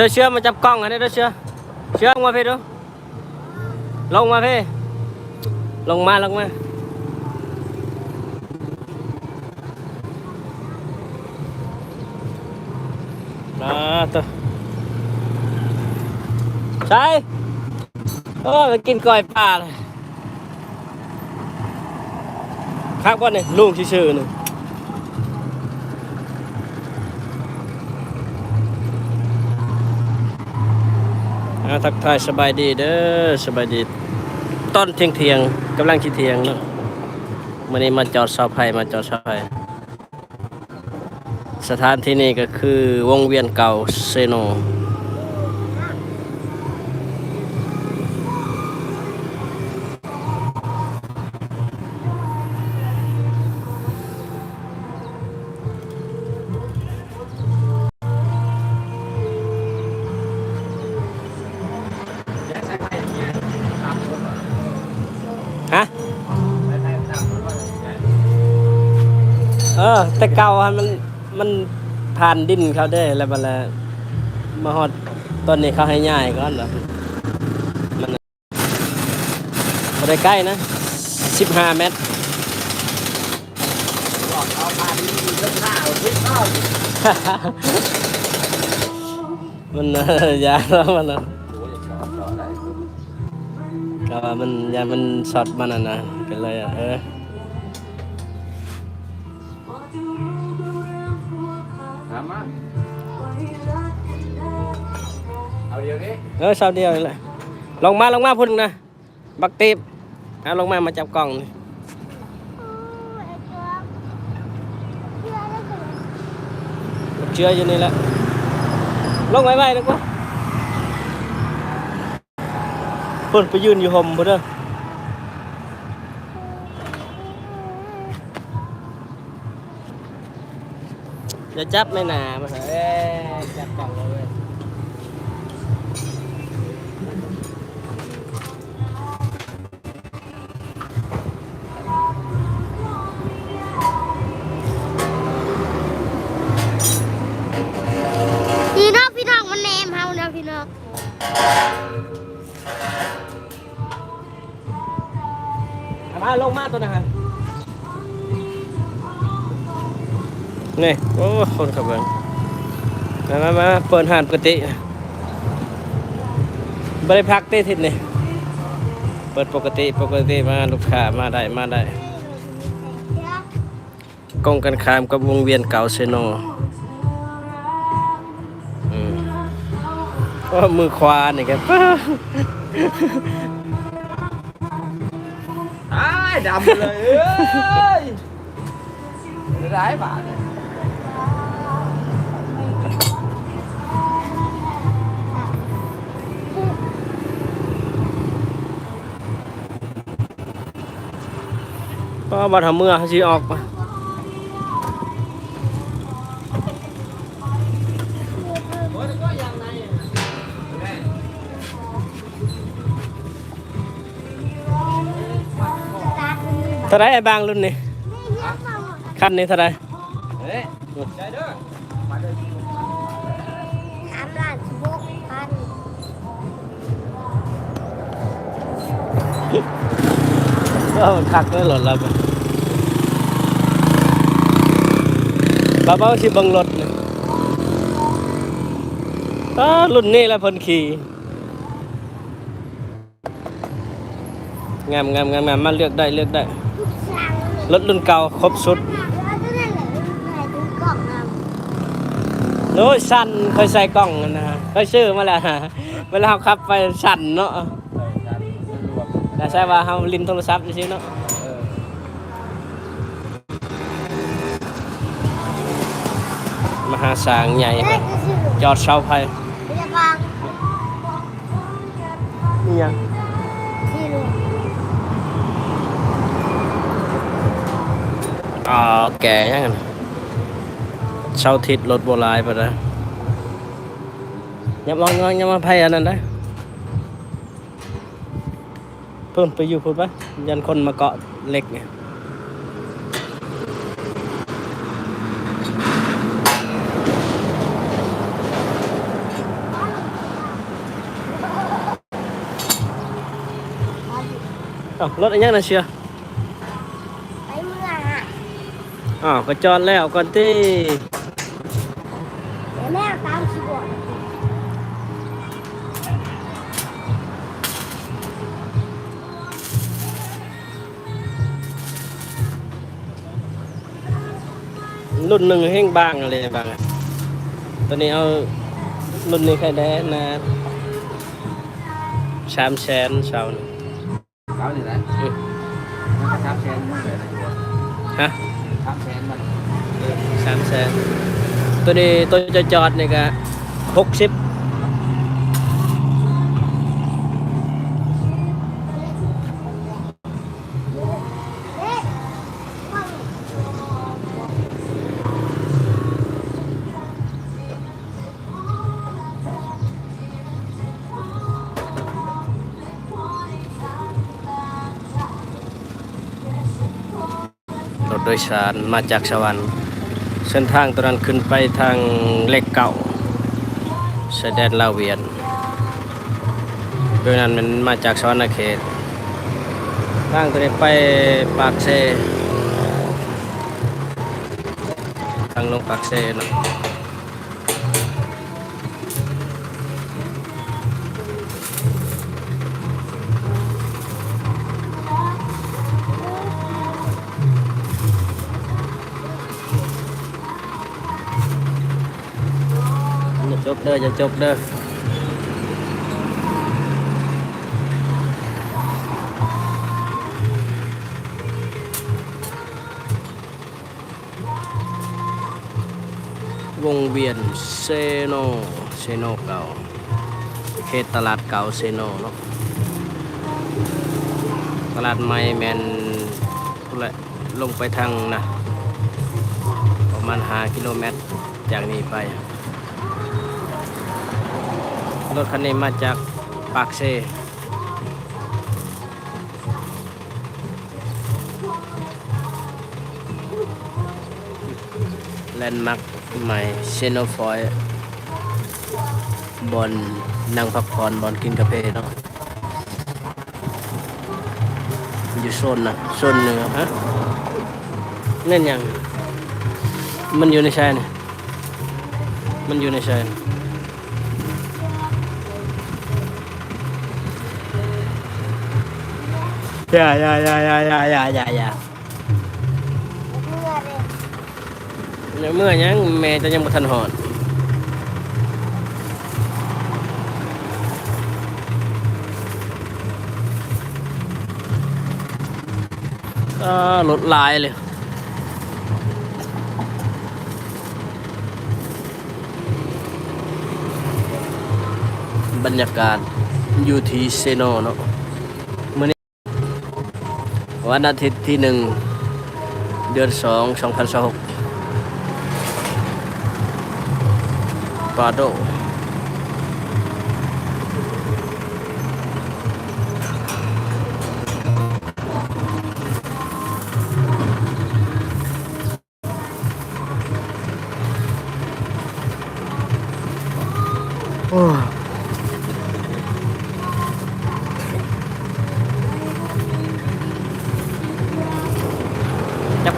เชื่อเชื่อมาจับกล้องอันนี้ด้วเชื่อเชื่อลงมาพี่ดูลงมาพี่ลงมาลงมาอ่าตัวใช่โอ้ไปกินก้อยปลาเลยครับว่าเนี่ยลุงชื่อๆหนึ่งาทักทายสบายดีเด้อสบายดีต้นเทียงเทียงกำลังขี้เทียงเนาะวันนี้มาจอดเสาไผ่มาจอดเสาไผ่สถานที่นี้ก็คือวงเวียนเก่าเซโน ออแต่เก่าอะมันมันผ่านดินเขาได้แล้วบัดแล้วมาฮอดต้นนี้เขาให้ย่ายก่อนเหรอมันบ่ได้ใกล้นะ15เมตรเอาผ่านนี่เรื่องข้าวที่ข้าวมันเออยาแล้วมันนะโอ้ยชอบชอบอะไรก็ว่ามันยามันสอดมันอะนะก็เลยอะเออ เดียวนี้เออเสาเดียวนี่แหละลงมาลงมาพุ่นนะบักตีบเอาลงมามาจับกล้องนี่เชื่ออยู่นี่แหละลงไว้ไว้ดีกว่าพุ่นไปยืนอยู่ห่มพุ่นเด้ออย่าจับไม่นามาเถอะเอ้ยจับกล้องเลยี่น้องเอามาลงมาตัวนะฮะนี่โอ้คนขับเบิ้งมามามาเปิดหานปกติบริพักเต้ทิศนี่เปิดปกติปกติมาลูกค้ามาได้มาได้กองกันขามกับวงเวียนเก่าเซโน โอ้มือขวานี่ครับอ้ายดำเลยเอ้ยร้ายบาทเลยก็บัดทำเมื่อเขาสิออกมา ท่าไรไอ้บางรุ่นนี่คันนี้เท่าไรเฮ้ยใจเด้อมาเด้อสามล้านสิบหกพันก็มันคักเลยหล่นแล้วบ้าบ้าสิบังรถนี่อ้ารุ่นนี้แหละเพิ่นขี่งามงามงามงามมาเลือกได้เลือกได้ รถรุ่นเก่าครบสุดแล้วก็นั่นแหละใส่ถุงกล่องนโน้ยสั่นเคยใส่กล้องนั่นนะฮะเคยซื้อมาแล้วฮะเวลาเขาขับไปสั่นเนาะแต่ใช่ว่าเขาลินโทรศัพท์ซิเนาะมหาสางใหญ่นั่นก็คือจอดเสาไฟพยาบาลนี่ยัง อ่าแก่ยังกัเช่าทิศรถโบราณไปนะยังมองยังมาไพ่อันนั้นได้เพิ่มไปอยู่พูดปะยันคนมาเกาะเหล็กเนี่ยรถอันยังนะเชียว อ้าวก็จอดแล้วก่อนที่เดี๋ยวแม่ตามสิบวรุ่นหนึ่งแห้งบางอะไรบางอะตัวนี้เอารุ่นนี้ใครได้นะชามแสนเสาหนึ่งเขานี่แหละอืมแชนฮะ สามแสนตัวนี้ตัวจะจอดนี่ก็หกสิบเอ๊ะฟังรถโดยสารมาจากสวรรค์ เส้นทางตอนนั้นขึ้นไปทางเลขเก่าชายแดนลาเวียนโดยนั้นมันมาจากสวรรณเขตทางตัวนี้ไปปากเซทางลงปากเซเนาะ เด้ออย่าจบเด้อวงเวียนเซโนเซโนเก่าเขตตลาดเก่าเซโนเนาะตลาดใหม่แมนละลงไปทางนะประมาณ5กิโลเมตรจากนี้ไป รถคันนี้มาจากปากเซแลนด์มาร์คใหม่เชโนฟอยบอลนั่งพักผ่อนบอลกินกาแฟเนาะอยู่โซนนะโซนเหนึ่งอฮะนั่นยังมันอยู่ในชายนี่มันอยู่ในชายนี่ อย่าอย่าอย่าอย่าอย่าอย่าอย่าอย่าเมื่อเลยเมื่อยังแม่จะยังบ่ทันหอดก็รถลายเลยบรรยากาศอยู่ที่เซโนเนาะ วันอาทิตย์ที่หนึ่งเดือนสองสองพันสหกปาโด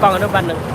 帮老百姓。